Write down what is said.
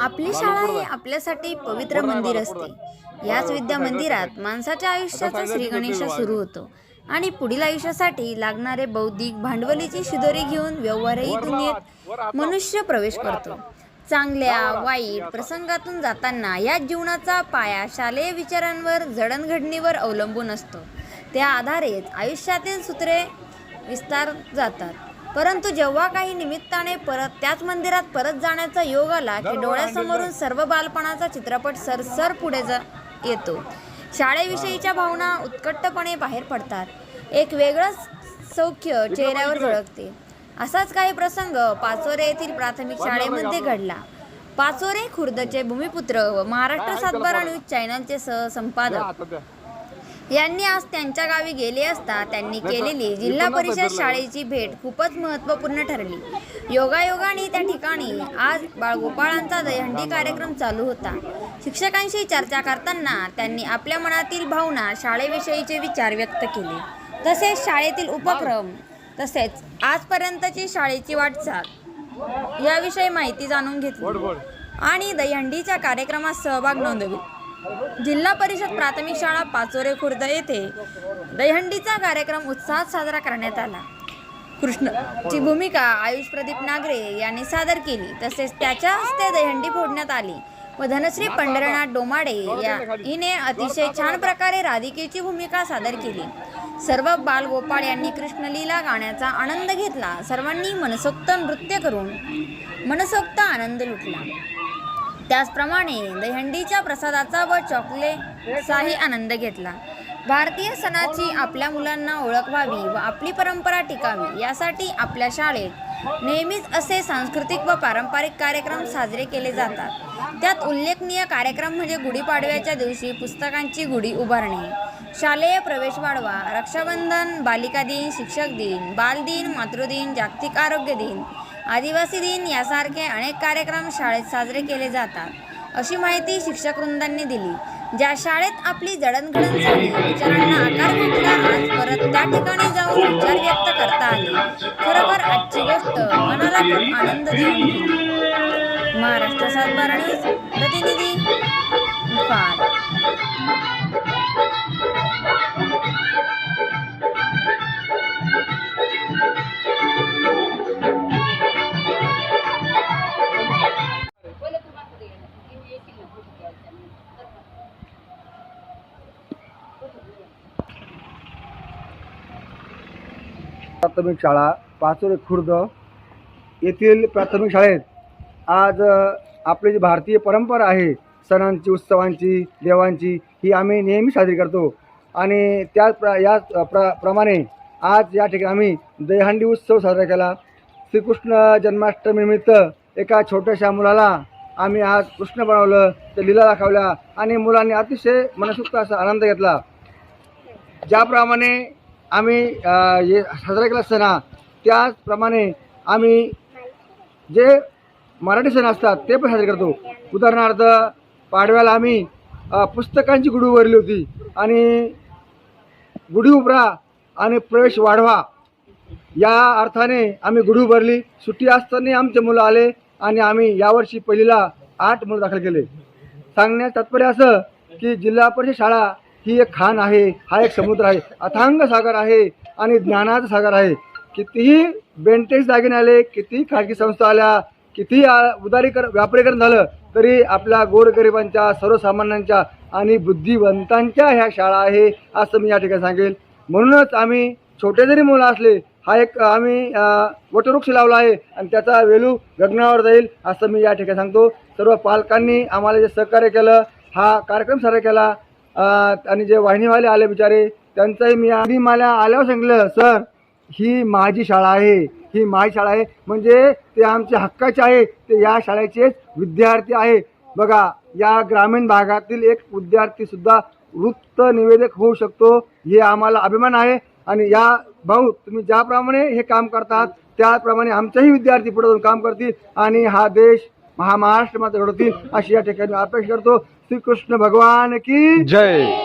आपली शाळा ही आपल्यासाठी पवित्र मंदिर असते. याच विद्या मंदिरात माणसाच्या आयुष्याचा श्रीगणेश सुरू होतो. आणि पुढील आयुष्यासाठी लागणारे बौद्धिक भांडवलीची शिदोरी घेऊन व्यवहारही दुनियेत मनुष्य प्रवेश करतो. चांगल्या वाईट प्रसंगातून जाताना या जीवनाचा पाया शालेय विचारांवर जडणघडणीवर अवलंबून असतो. त्या आधारेच आयुष्यातील सूत्रे विस्तार जातात. परंतु जेव्हा काही निमित्ताने परत त्याच मंदिरात परत जाण्याचा योग आला की डोळ्यासमोरून सर्व बालपणाचा चित्रपट सरसर पुढे जा येतो. शाळेविषयीच्या भावना उत्कटपणे बाहेर पडतात. एक वेगळंच सौख्य चेहऱ्यावर झळकते. असाच काही प्रसंग पाचोरे येथील प्राथमिक शाळेमध्ये घडला. पाचोरे खुर्दचे भूमिपुत्र व महाराष्ट्र सातबारा न्यूज चॅनलचे सहसंपादक यांनी आज त्यांच्या गावी गेले असता त्यांनी केलेली जिल्हा परिषद शाळेची भेट खूपच महत्त्वपूर्ण ठरली. योगायोगाने त्या ठिकाणी आज बाळगोपाळांचा दहीहंडी कार्यक्रम चालू होता. शिक्षकांशी चर्चा करताना त्यांनी आपल्या मनातील भावना शाळेविषयीचे विचार व्यक्त केले. तसेच शाळेतील उपक्रम तसेच आजपर्यंतची शाळेची वाटचाल याविषयी माहिती जाणून घेतली. आणि दहीहंडीच्या कार्यक्रमात सहभाग नोंदविला जिल्हा परिषद प्राथमिक शाळा पाचोरे खुर्द येथे दहीहंडीचा कार्यक्रम उत्साहात साजरा करण्यात आला. कृष्णची भूमिका आयुष प्रदीप नागरे यांनी सादर केली. तसेच त्याच्या हस्ते दहीहंडी फोडण्यात आली. व धनश्री पंढरनाथ डोमाडे या हिने अतिशय छान प्रकारे राधिकेची भूमिका सादर केली. सर्व बालगोपाळ यांनी कृष्णलीला गाण्याचा आनंद घेतला. सर्वांनी मनसोक्त नृत्य करून मनसोक्त आनंद लुटला. त्याचप्रमाणे दहंडीच्या प्रसादाचा व चॉकलेटचाही आनंद घेतला. भारतीय सणाची आपल्या मुलांना ओळख व्हावी व आपली परंपरा टिकावी यासाठी आपल्या शाळेत नेहमीच असे सांस्कृतिक व पारंपरिक कार्यक्रम साजरे केले जातात. त्यात उल्लेखनीय कार्यक्रम म्हणजे गुढीपाडव्याच्या दिवशी पुस्तकांची गुढी उभारणे शालेय प्रवेश वाढवा रक्षाबंधन बालिका दिन शिक्षक दिन बालदिन मातृदिन जागतिक आरोग्य दिन आदिवासी दिन यासारखे अनेक कार्यक्रम शाळेत साजरे केले जातात. अशी माहिती शिक्षक वृंदांनी दिली ज्या शाळेत आपली जडणघडण झाली. विचारांना आकार भेटला आज परत त्या ठिकाणी जाऊन विचार व्यक्त करता आले. खरोखर आजची गोष्ट मनाला खूप आनंद देऊन महाराष्ट्र सातबारा प्रतिनिधी मुखार. प्राथमिक शाळा पाचोरे खुर्द येथील प्राथमिक शाळेत आज आपली जी भारतीय परंपरा आहे सणांची उत्सवांची देवांची ही आम्ही नेहमी साजरी करतो. आणि त्याच प्र या प्र प्रमाणे आज या ठिकाणी आम्ही दहीहंडी उत्सव साजरा केला. श्रीकृष्ण जन्माष्टमीनिमित्त एका छोट्याशा मुलाला आम्ही आज कृष्ण बनवलं ते लीला दाखवल्या आणि मुलांनी अतिशय मनसुक्त असा आनंद घेतला. ज्याप्रमाणे आम्ही हे साजरा केला सण हा, त्याचप्रमाणे आम्ही जे मराठी सण असतात ते पण साजरे करतो. उदाहरणार्थ पाडव्याला आम्ही पुस्तकांची गुढी उभारली होती आणि गुढी उभरा आणि प्रवेश वाढवा. या अर्थाने आम्ही गुढी उभारली. सुट्टी असताना आमचे मुलं आले आणि आम्ही यावर्षी पहिलीला आठ मुलं दाखल केले. सांगण्यात तात्पर्य असं की जिल्हा परिषद शाळा ही एक खान आहे हा एक समुद्र आहे अथांग सागर आहे आणि ज्ञानाचा सागर आहे. कितीही बेंटेक्स दागिने आले कितीही खाजगी संस्था आल्या कितीही उदारीकरण व्यापारीकरण झालं तरी आपल्या गोरगरिबांच्या सर्वसामान्यांच्या आणि बुद्धिवंतांच्या ह्या शाळा आहे असं मी या ठिकाणी सांगेल. म्हणूनच आम्ही छोटे जरी मुलं असले हा एक आम्ही वटवृक्ष लावला आहे आणि त्याचा वेलू गगनावर जाईल असं मी या ठिकाणी सांगतो. सर्व पालकांनी आम्हाला जे सहकार्य केलं हा कार्यक्रम साजरा केला आणि जे वाहिनीवाले आले बिचारे त्यांचाही मी आणि मला आल्यावर सांगितलं सर ही माझी शाळा आहे. ही माझी शाळा आहे. म्हणजे ते आमच्या हक्काचे आहे. ते या शाळेचेच विद्यार्थी आहे. बघा या ग्रामीण भागातील एक विद्यार्थी सुद्धा वृत्त निवेदक होऊ शकतो हे आम्हाला अभिमान आहे. आणि या भाऊ तुम्ही ज्याप्रमाणे हे काम करतात त्याप्रमाणे आमचेही विद्यार्थी पुढे जाऊन काम करतील. आणि हा देश हा महाराष्ट्र मात्र घडवतील अशी या ठिकाणी अपेक्षा करतो. श्रीकृष्ण भगवान की जय।